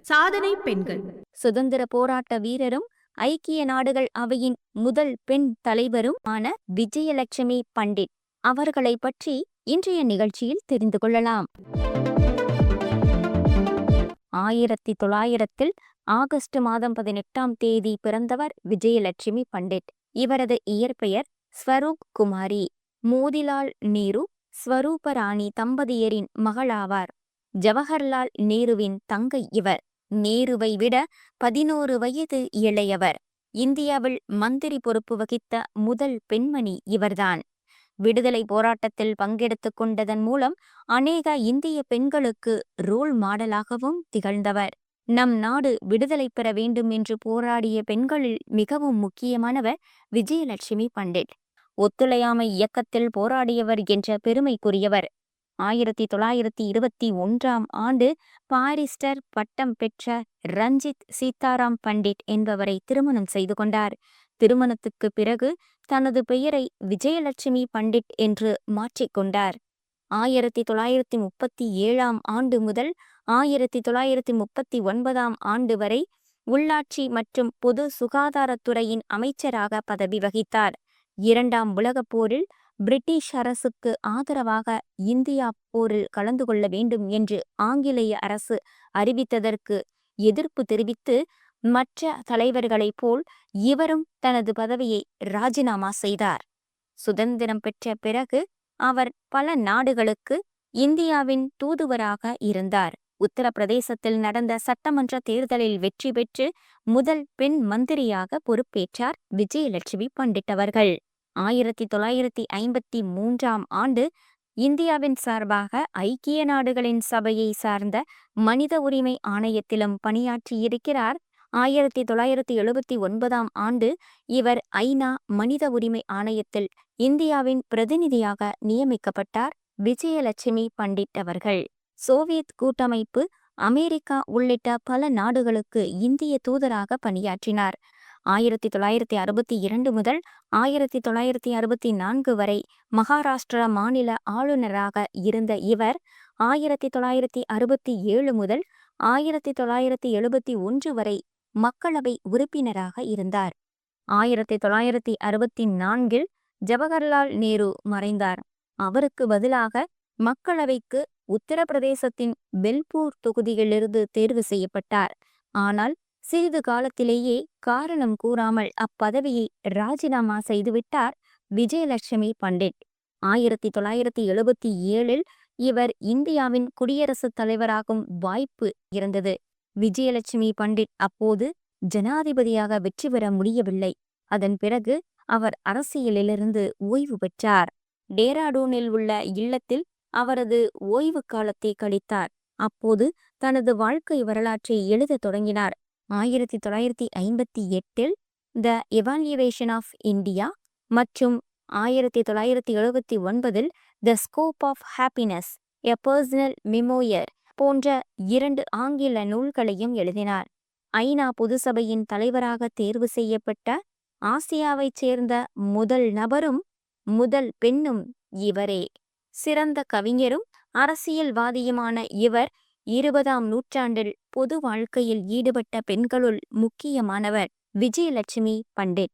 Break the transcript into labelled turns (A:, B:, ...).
A: சாதனை பெண்கள்.
B: சுதந்திர போராட்ட வீரரும் ஐக்கிய நாடுகள் அவையின் முதல் பெண் தலைவரும் ஆன விஜயலட்சுமி பண்டிட் அவர்களை பற்றி இன்றைய நிகழ்ச்சியில் தெரிந்து கொள்ளலாம். ஆயிரத்தி தொள்ளாயிரத்தில் ஆகஸ்ட் மாதம் பதினெட்டாம் தேதி பிறந்தவர் விஜயலட்சுமி பண்டிட். இவரது இயற்பெயர் ஸ்வரூப் குமாரி. மோதிலால் நேரு ஸ்வரூபராணி தம்பதியரின் மகளாவார். ஜவஹர்லால் நேருவின் தங்கை இவர். நேருவை விட பதினோரு வயது இளையவர். இந்தியாவில் மந்திரி பொறுப்பு வகித்த முதல் பெண்மணி இவர்தான். விடுதலை போராட்டத்தில் பங்கெடுத்துக் கொண்டதன் மூலம் அநேக இந்திய பெண்களுக்கு ரோல் மாடலாகவும் திகழ்ந்தவர். நம் நாடு விடுதலை பெற வேண்டும் என்று போராடிய பெண்களில் மிகவும் முக்கியமானவர் விஜயலட்சுமி பண்டிட். ஒத்துழையாமை இயக்கத்தில் போராடியவர் என்ற பெருமைக்குரியவர். ஆயிரத்தி தொள்ளாயிரத்தி இருபத்தி ஒன்றாம் ஆண்டு பாரிஸ்டர் பட்டம் பெற்ற ரஞ்சித் சீதாராம் பண்டிட் என்பவரை திருமணம் செய்து கொண்டார். திருமணத்துக்கு பிறகு தனது பெயரை விஜயலட்சுமி பண்டிட் என்று மாற்றிக்கொண்டார் ஆயிரத்தி தொள்ளாயிரத்தி முப்பத்தி ஏழாம் ஆண்டு முதல் ஆயிரத்தி தொள்ளாயிரத்தி முப்பத்தி ஒன்பதாம் ஆண்டு வரை உள்ளாட்சி மற்றும் பொது சுகாதாரத்துறையின் அமைச்சராக பதவி வகித்தார். இரண்டாம் உலகப் போரில் பிரிட்டிஷ் அரசுக்கு ஆதரவாக இந்தியா போரில் கலந்து கொள்ள வேண்டும் என்று ஆங்கிலேய அரசு அறிவித்ததற்கு எதிர்ப்பு தெரிவித்து மற்ற தலைவர்களைப் போல் இவரும் தனது பதவியை ராஜினாமா செய்தார். சுதந்திரம் பெற்ற பிறகு அவர் பல நாடுகளுக்கு இந்தியாவின் தூதுவராக இருந்தார். உத்தரப்பிரதேசத்தில் நடந்த சட்டமன்ற தேர்தலில் வெற்றி பெற்று முதல் பெண் மந்திரியாக பொறுப்பேற்றார் விஜயலட்சுமி பண்டிட் அவர்கள். ஆயிரத்தி தொள்ளாயிரத்தி ஐம்பத்தி மூன்றாம் ஆண்டு இந்தியாவின் சார்பாக ஐக்கிய நாடுகளின் சபையை சார்ந்த மனித உரிமை ஆணையத்திலும் பணியாற்றியிருக்கிறார். ஆயிரத்தி தொள்ளாயிரத்தி எழுபத்தி ஒன்பதாம் ஆண்டு இவர் ஐநா மனித உரிமை ஆணையத்தில் இந்தியாவின் பிரதிநிதியாக நியமிக்கப்பட்டார். விஜயலட்சுமி பண்டிட் அவர்கள். சோவியத் கூட்டமைப்பு அமெரிக்கா உள்ளிட்ட பல நாடுகளுக்கு இந்திய தூதராக பணியாற்றினார். ஆயிரத்தி தொள்ளாயிரத்தி அறுபத்தி இரண்டு முதல் ஆயிரத்தி தொள்ளாயிரத்தி அறுபத்தி நான்கு வரை மகாராஷ்டிரா மாநில ஆளுநராக இருந்த இவர் ஆயிரத்தி தொள்ளாயிரத்தி அறுபத்தி ஏழு முதல் ஆயிரத்தி தொள்ளாயிரத்தி எழுபத்தி ஒன்று வரை மக்களவை உறுப்பினராக இருந்தார். ஆயிரத்தி தொள்ளாயிரத்தி அறுபத்தி நான்கில் ஜவஹர்லால் நேரு மறைந்தார். அவருக்கு பதிலாக மக்களவைக்கு உத்தரப்பிரதேசத்தின் பெல்பூர் தொகுதியிலிருந்து தேர்வு செய்யப்பட்டார். ஆனால் சிறிது காலத்திலேயே காரணம் கூறாமல் அப்பதவியை ராஜினாமா செய்துவிட்டார் விஜயலட்சுமி பண்டிட். ஆயிரத்தி தொள்ளாயிரத்தி எழுபத்தி ஏழில் இவர் இந்தியாவின் குடியரசுத் தலைவராகும் வாய்ப்பு இருந்தது. விஜயலட்சுமி பண்டிட் அப்போது ஜனாதிபதியாக வெற்றி பெற முடியவில்லை. அதன் பிறகு அவர் அரசியலிலிருந்து ஓய்வு பெற்றார். டேராடூனில் உள்ள இல்லத்தில் அவரது ஓய்வு காலத்தை கழித்தார். அப்போது தனது வாழ்க்கை வரலாற்றை எழுதத் தொடங்கினார். ஆயிரத்தி தொள்ளாயிரத்தி ஐம்பத்தி எட்டில் த எவால்யூவேஷன் ஆஃப் இந்தியா மற்றும் ஆயிரத்தி தொள்ளாயிரத்தி எழுபத்தி ஒன்பதில் the scope of happiness a personal memoir போன்ற இரண்டு ஆங்கில நூல்களையும் எழுதினார். ஐநா பொதுசபையின் தலைவராக தேர்வு செய்யப்பட்ட ஆசியாவைச் சேர்ந்த முதல் நபரும் முதல் பெண்ணும் இவரே. சிறந்த கவிஞரும் அரசியல்வாதியுமான இவர் இருபதாம் நூற்றாண்டில் பொது வாழ்க்கையில் ஈடுபட்ட பெண்களுள் முக்கியமானவர் விஜயலட்சுமி பண்டிட்.